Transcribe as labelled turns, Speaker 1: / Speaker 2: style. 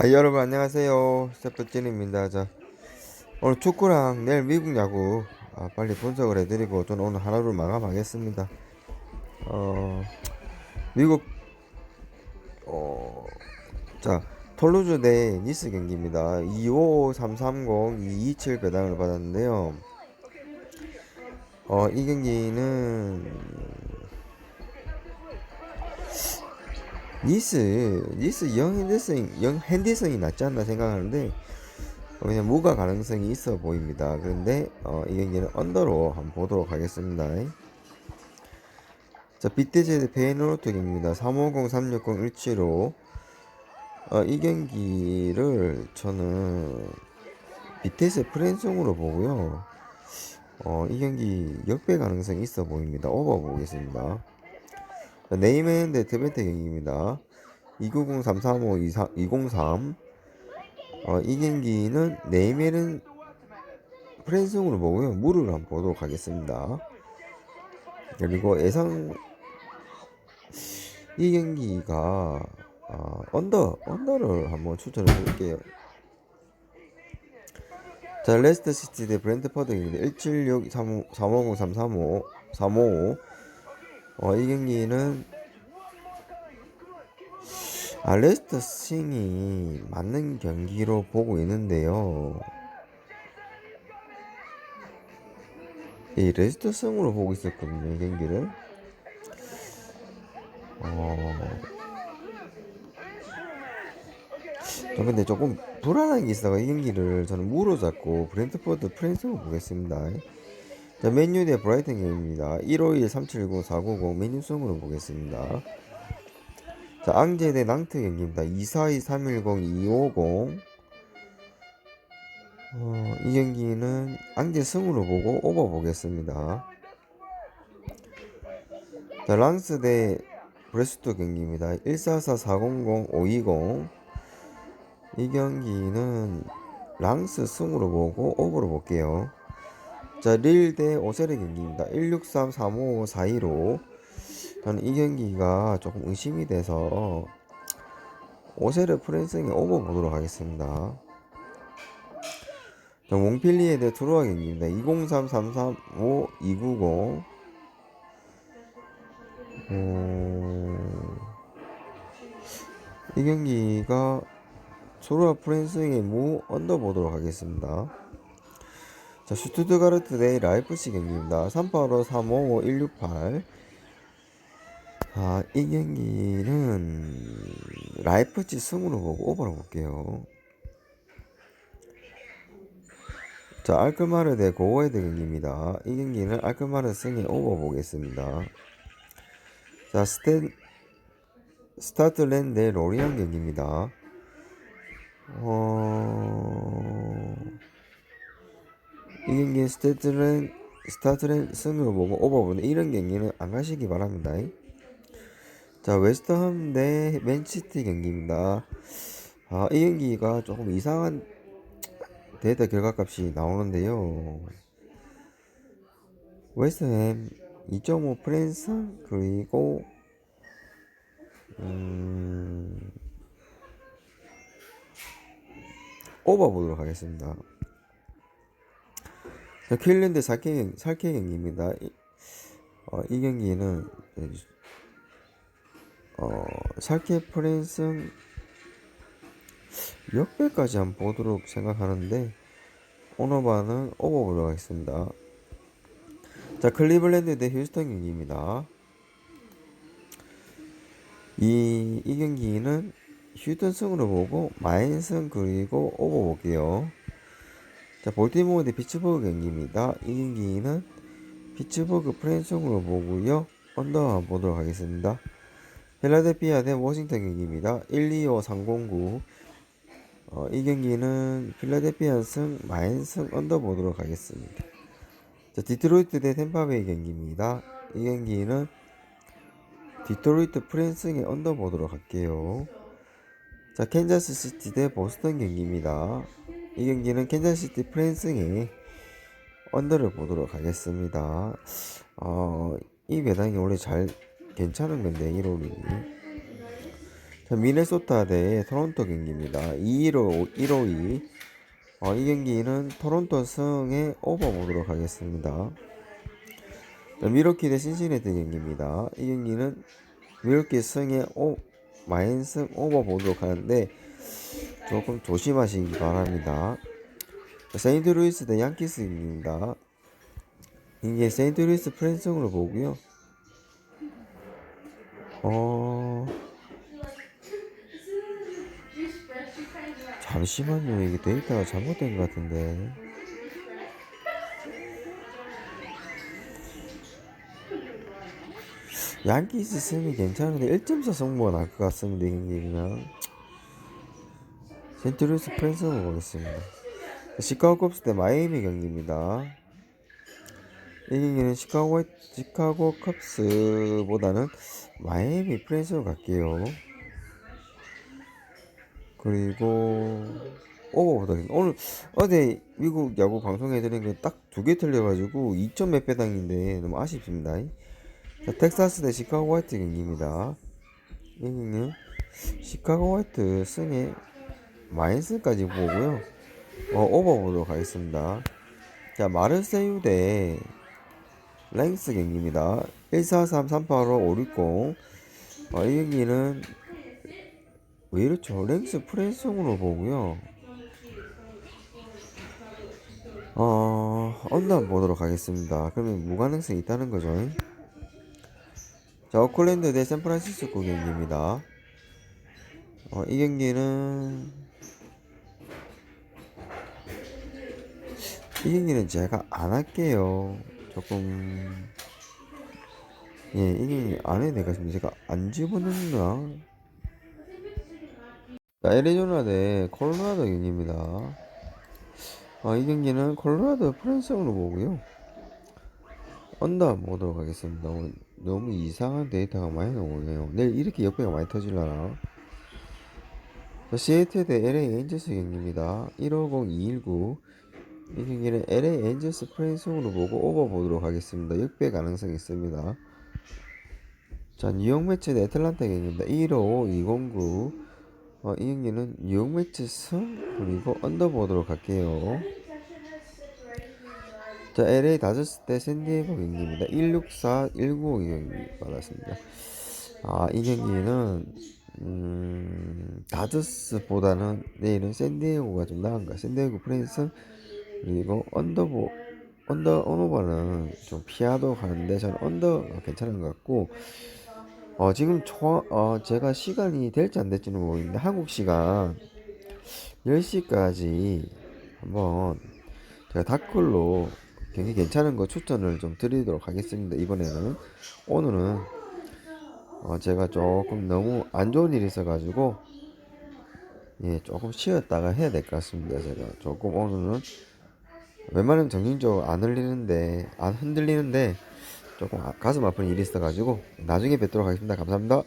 Speaker 1: 아, 여러분 안녕하세요. 세프진입니다. 자, 오늘 축구랑 내일 미국 야구 아, 빨리 분석을 해드리고 저는 오늘 하루를 마감하겠습니다. 어, 미국 어, 자 톨루즈 대 니스 경기입니다. 25330-227 배당을 받았는데요. 어, 이 경기는 니스 니스 영 핸디슨 영 핸디슨이 낫지 않나 생각하는데 어, 그냥 무가 가능성이 있어 보입니다. 그런데 어, 이 경기는 언더로 한번 보도록 하겠습니다. 자대 페이노르트 경기입니다. 350 360 175 어, 이 경기를 저는 비테스 프랜송으로 보고요. 어, 이 경기 역배 가능성이 있어 보입니다. 오버 보겠습니다. 대 드벤트 경기입니다. 290 335 203 어, 이 경기는 네이맨은 프랜송으로 보고요. 무를 한번 보도록 하겠습니다. 그리고 예상 이 경기가 어, 언더 언더를 한번 추천해 드릴게요. 자, 레스터 시티 대 브랜드퍼드 경기입니다. 176 350 335 355 어, 이 경기는 아, 레스터 스윙이 맞는 경기로 보고 있는데요. 이 레스터 승으로 보고 있었거든요, 이 경기를. 어. 저 근데 조금 불안한 게 있어가 이 경기를 저는 무로 잡고 브랜트포드 프랜스로 보겠습니다. 자, 맨유 대 브라이튼 경기입니다. 151 370 490 맨유 승으로 보겠습니다. 자, 앙제 대 낭트 경기입니다. 242 310 250 어, 이 경기는 앙제 승으로 보고 오버 보겠습니다. 자, 랑스 대 브레스토 경기입니다. 144 400 520 이 경기는 랑스 승으로 보고 오버로 볼게요. 자, 릴대 오세르 경기입니다. 163 355 415 저는 이 경기가 조금 의심이 돼서 오세르 프랜스의 오버 보도록 하겠습니다. 자, 몽필리에 대 트로아 경기입니다. 203 335 290 음... 이 경기가 소르아 프랜스의 무 언더 보도록 하겠습니다. 자, 슈투트가르트 대 라이프시 경기입니다. 385 355 168 아, 이 경기는 라이프치 승으로 보고 오버로 볼게요. 자, 알크마르 대 고웨드 경기입니다. 이 경기는 알크마르 승에 오버 보겠습니다. 자, 스탠, 스타트랜 대 로리안 경기입니다. 어... 이 경기 스타트랜, 스타트랜 승으로 보고 오버 보는 이런 경기는 안 가시기 바랍니다. 자, 웨스트햄 대 맨시티 경기입니다. 아, 이 경기가 조금 이상한 데이터 결과값이 나오는데요. 웨스트햄 2.5 프랜스 그리고 음, 오버 보도록 하겠습니다. 자, 킬랜드 살케, 살케 경기입니다. 이, 어, 이 경기는 어, 살케 프랜스 역배까지 한번 보도록 생각하는데 오너바는 오버 보도록 하겠습니다. 자 클리블랜드 대 휴스턴 경기입니다. 이, 이 경기는 휴턴 승으로 보고 마인승 그리고 오버 볼게요. 자 볼티모어 대 피츠버그 경기입니다. 이 경기는 피츠버그 프랜승으로 보고요. 언더 한번 보도록 하겠습니다. 필라델피아 대 워싱턴 경기입니다. 125 309 어, 이 경기는 필라델피아 승 마인 승 언더 보도록 하겠습니다. 자, 디트로이트 대 템파베이 경기입니다. 이 경기는 디트로이트 프랜스의 언더 보도록 할게요. 자, 캔자스 시티 대 보스턴 경기입니다. 이 경기는 캔자스 시티 프랜스의 언더를 보도록 하겠습니다. 어, 이 배당이 원래 잘 괜찮은 건데 1월이 자, 미네소타 대 토론토 경기입니다. 215, 152. 어, 이 경기는 토론토 승에 오버 보도록 하겠습니다. 자, 미러키 대 신시내티 경기입니다. 이 경기는 미러키 승에 오, 마인승 오버 보도록 하는데 조금 조심하시기 바랍니다. 자, 세인트루이스 대 양키스 경기입니다. 이게 세인트루이스 프랜승으로 보고요. 어... 잠시만요. 이게 데이터가 잘못된 것 같은데. 양키스 승이 괜찮은데 1.4 승부가 날 것 같습니다. 이 경기는. 센트루이스 프랜스로 보겠습니다. 시카고 컵스 대 마이애미 경기입니다. 이 경기는 시카고, 시카고 컵스보다는 마이애미 프랜스로 갈게요. 그리고 오버보다 오늘 어제 미국 야구 방송해드린 거딱두 개 틀려가지고 2점 몇 배당인데 너무 아쉽습니다. 자, 텍사스 대 시카고 화이트 경기입니다. 이 경기는 시카고 화이트 승에 마인스까지 보고요. 어, 오버 보도록 하겠습니다. 자, 마르세유 대 랭스 경기입니다. 143 385 560. 어, 이 경기는 왜 이렇죠? 랭스 프랜송으로 보고요. 어, 언더 보도록 하겠습니다. 그러면 무가능성이 있다는 거죠. 자, 오클랜드 대 샌프란시스코 경기입니다. 어, 이 경기는 이 경기는 제가 안 할게요. 조금 예, 이 경기 안 해도 되겠습니다. 제가 안 집어넣나? 자, 애리조나 대 콜로라도 경기입니다. 어, 이 경기는 콜로라도 프랜스으로 보고요. 언더 보도록 하겠습니다. 오늘 너무 이상한 데이터가 많이 나오네요. 내일 이렇게 역배가 많이 터질라나? 자, 시애틀 대 LA 엔젤스 경기입니다. 150-219. 이 경기는 LA 엔젤스 프랜스으로 보고 오버 보도록 하겠습니다. 역배 가능성이 있습니다. 자, 뉴욕 매치 대 애틀란타 경기입니다. 155-209. 어, 이 경기는 뉴욕 매치 승 그리고 언더 보도록 할게요. 자, LA 다저스 대 샌디에고 경기입니다. 164, 195 경기 받았습니다. 아, 이 경기는 음, 다저스보다는 내일은 샌디에고가 좀 나은가. 샌디에고 프랜스 그리고 언더보 언더 언오버는 좀 피하도록 하는데 저는 언더가 괜찮은 것 같고 어, 지금 초, 어, 제가 시간이 될지 안 될지는 모르겠는데 한국 시간 10시까지 한번 제가 다클로 경기 괜찮은 거 추천을 좀 드리도록 하겠습니다. 이번에는 오늘은 어, 제가 조금 너무 안 좋은 일이 있어가지고 예 조금 쉬었다가 해야 될 것 같습니다. 제가 조금 오늘은 웬만하면 정신적으로 안 흘리는데 안 흔들리는데 조금 아- 가슴 아픈 일이 있어가지고 나중에 뵙도록 하겠습니다. 감사합니다.